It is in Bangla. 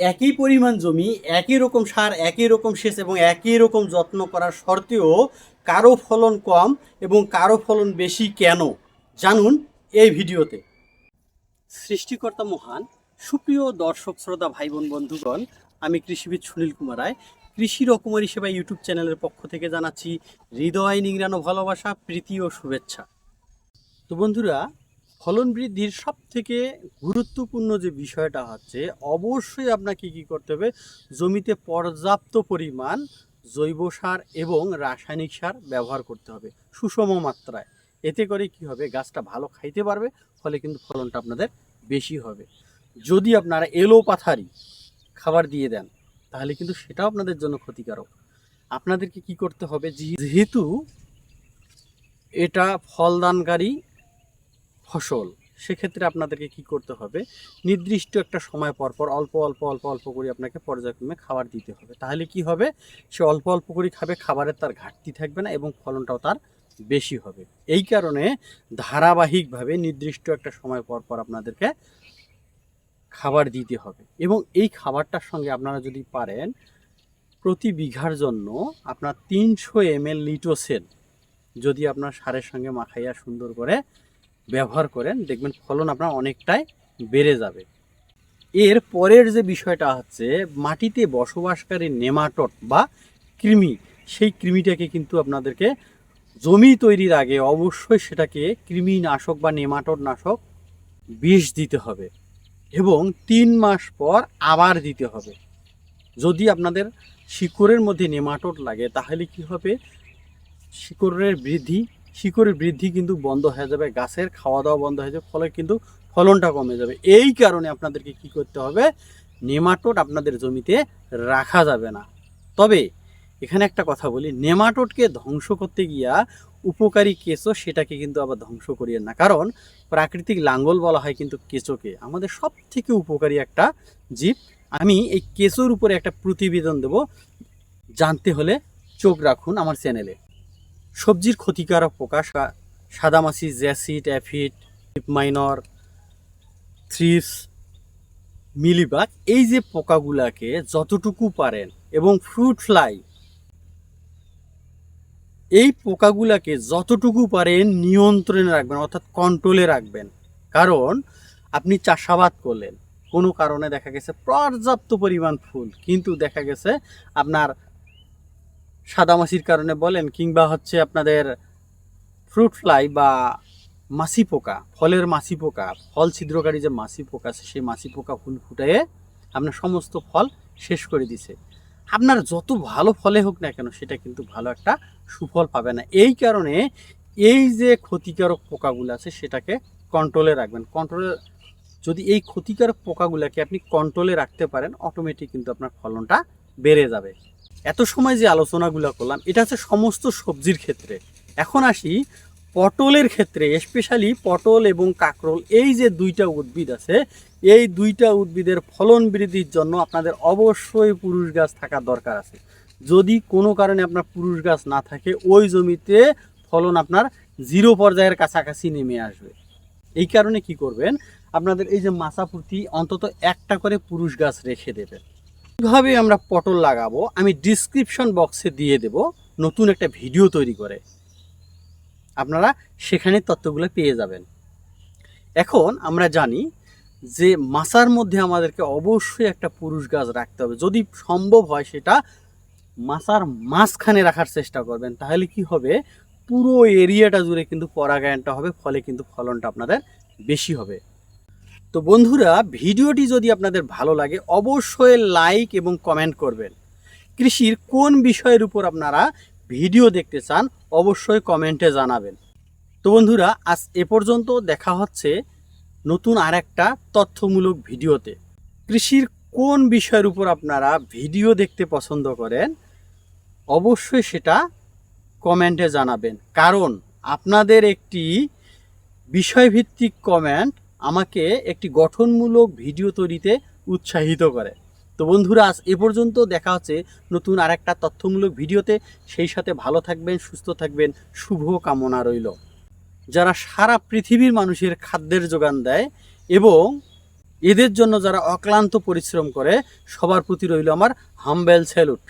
একই পরিমাণ জমি, একই রকম সার, একই রকম সেচ এবং একই রকম যত্ন করার সত্ত্বেও কারও ফলন কম এবং কারও ফলন বেশি কেন? জানুন এই ভিডিওতে। সৃষ্টিকর্তা মহান, সুপ্রিয় দর্শক, শ্রোতা ভাই বোন বন্ধুগণ, আমি কৃষিবিদ সুনীল কুমার রায়। কৃষি রকমারি সেবা ইউটিউব চ্যানেলের পক্ষ থেকে জানাচ্ছি হৃদয় নিংড়ানো ভালোবাসা, প্রীতি ও শুভেচ্ছা। তো বন্ধুরা ফলন বৃদ্ধির সব থেকে গুরুত্বপূর্ণ যে বিষয়টা হচ্ছে, অবশ্যই আপনাকে কি করতে হবে, জমিতে পর্যাপ্ত পরিমাণ জৈব সার এবং রাসায়নিক সার ব্যবহার করতে হবে সুষম মাত্রায়। এতে করে কি হবে, গাছটা ভালো খাইতে পারবে, ফলে কিন্তু ফলনটা আপনাদের বেশি হবে। যদি আপনারা এলো পাথারি খাবার দিয়ে দেন, তাহলে কিন্তু সেটাও আপনাদের জন্য ক্ষতিকারক। আপনাদেরকে কি করতে হবে, যেহেতু এটা ফলদানকারী ফসল, সেক্ষেত্রে আপনাদেরকে কি করতে হবে? নির্দিষ্ট একটা সময় পর পর অল্প অল্প অল্প অল্প করে আপনাকে পর্যায়ক্রমে খাবার দিতে হবে। তাহলে কি হবে? সে অল্প অল্প করে খাবে, খাবারের তার ঘাটতি থাকবে না এবং ফলনটাও তার বেশি হবে। এই কারণে ধারাবাহিকভাবে নির্দিষ্ট একটা সময় পর পর আপনাদেরকে খাবার দিতে হবে এবং এই খাবারটার সঙ্গে আপনারা যদি পারেন, প্রতি বিঘার জন্য আপনার তিনশো এম এল লিটোসেন যদি আপনার সারের সঙ্গে মাখাইয়া সুন্দর করে ব্যবহার করেন, দেখবেন ফলন আপনার অনেকটাই বেড়ে যাবে। এর পরের যে বিষয়টা হচ্ছে, মাটিতে বসবাসকারী নেমাটট বা কৃমি, সেই কৃমিটাকে কিন্তু আপনাদেরকে জমি তৈরির আগে অবশ্যই সেটাকে কৃমিনাশক বা নেমাটট নাশক বিষ দিতে হবে এবং তিন মাস পর আবার দিতে হবে। যদি আপনাদের শিকড়ের মধ্যে নেমাটোড লাগে, তাহলে কি হবে? শিকড়ের বৃদ্ধি শিকড়ের বৃদ্ধি কিন্তু বন্ধ হয়ে যাবে, গাছের খাওয়া দাওয়া বন্ধ হয়ে যাবে, ফলে কিন্তু ফলনটা কমে যাবে। এই কারণে আপনাদেরকে কি করতে হবে? নেমাটোড আপনাদের জমিতে রাখা যাবে না। তবে এখানে একটা কথা বলি, নেমাটোডকে ধ্বংস করতে গিয়া উপকারী কেঁচো সেটাকে কিন্তু আবার ধ্বংস করিয়েন না। কারণ প্রাকৃতিক লাঙ্গল বলা হয় কিন্তু কেঁচোকে। আমাদের সব থেকে উপকারী একটা জীব। আমি এই কেঁচোর উপরে একটা প্রতিবেদন দেব। জানতে হলে চোখ রাখুন আমার চ্যানেলে। সবজির ক্ষতিকারক পোকা সা- সাদামাছি jassid, aphid miner, thrips, mealybug, এই যে পোকাগুলাকে যতটুকু পারেন এবং ফ্রুট ফ্লাই, এই পোকাগুলাকে যতটুকু পারেন নিয়ন্ত্রণে রাখবেন, অর্থাৎ কন্ট্রোলে রাখবেন। কারণ আপনি চাষাবাদ করলেন, কোনো কারণে দেখা গেছে পর্যাপ্ত পরিমাণ ফুল, কিন্তু দেখা গেছে আপনার সাদামাছির কারণে বলেন কিংবা হচ্ছে আপনাদের ফ্রুট ফ্লাই বা মাছি পোকা, ফলের মাছি পোকা, ফল ছিদ্রকারী যে মাছি পোকা আছে, সেই মাছি পোকা ফুল ফুটায়ে আপনার সমস্ত ফল শেষ করে দিছে। আপনার যত ভালো ফলে হোক না কেন, সেটা কিন্তু ভালো একটা সুফল পাবে না। এই কারণে এই যে ক্ষতিকারক পোকাগুলো আছে, সেটাকে কন্ট্রোলে রাখবেন। কন্ট্রোলে যদি এই ক্ষতিকারক পোকাগুলোকে আপনি কন্ট্রোলে রাখতে পারেন অটোমেটিক কিন্তু আপনার ফলনটা বেড়ে যাবে। এত সময় যে আলোচনাগুলো করলাম, এটা হচ্ছে সমস্ত সবজির ক্ষেত্রে। এখন আসি পটলের ক্ষেত্রে স্পেশালি পটল এবং কাকরোল, এই যে দুইটা উদ্ভিদ আছে, এই দুইটা উদ্ভিদের ফলন বৃদ্ধির জন্য আপনাদের অবশ্যই পুরুষ গাছ থাকার দরকার আছে। যদি কোনো কারণে আপনার পুরুষ গাছ না থাকে, ওই জমিতে ফলন আপনার জিরো পর্যায়ের কাছাকাছি নেমে আসবে। এই কারণে কি করবেন? আপনাদের এই যে মাছাপুর্তি অন্তত একটা করে পুরুষ গাছ রেখে দেবেন। কীভাবে আমরা পটল লাগাবো, আমি ডিসক্রিপশন বক্সে দিয়ে দেব নতুন একটা ভিডিও তৈরি করে। আপনারা সেখানে তত্ত্বগুলো পেয়ে যাবেন। এখন আমরা জানি যে মাছার মধ্যে আমাদেরকে অবশ্যই একটা পুরুষ গাছ রাখতে হবে। যদি সম্ভব হয় সেটা মাছার মাঝখানে রাখার চেষ্টা করবেন। তাহলে কি হবে? পুরো এরিয়াটা জুড়ে কিন্তু পরাগায়নটা হবে, ফলে কিন্তু ফলনটা আপনাদের বেশি হবে। তো বন্ধুরা, ভিডিওটি যদি আপনাদের ভালো লাগে, অবশ্যই লাইক এবং কমেন্ট করবেন। কৃষির কোন বিষয়ের উপর আপনারা ভিডিও দেখতে চান, অবশ্যই কমেন্টে জানাবেন। তো বন্ধুরা, আজ এ পর্যন্ত দেখা হচ্ছে নতুন আর একটা তথ্যমূলক ভিডিওতে। কৃষির কোন বিষয়ের উপর আপনারা ভিডিও দেখতে পছন্দ করেন, অবশ্যই সেটা কমেন্টে জানাবেন। কারণ আপনাদের একটি বিষয়ভিত্তিক কমেন্ট আমাকে একটি গঠনমূলক ভিডিও তৈরিতে উৎসাহিত করে। তো বন্ধুরা, আজ এ পর্যন্ত দেখা হচ্ছে নতুন আর একটা তথ্যমূলক ভিডিওতে। সেই সাথে ভালো থাকবেন, সুস্থ থাকবেন, শুভ কামনা রইল। যারা সারা পৃথিবীর মানুষের খাদ্যের যোগান দেয় এবং এদের জন্য যারা অক্লান্ত পরিশ্রম করে, সবার প্রতি রইল আমার হাম্বেল স্যালুট।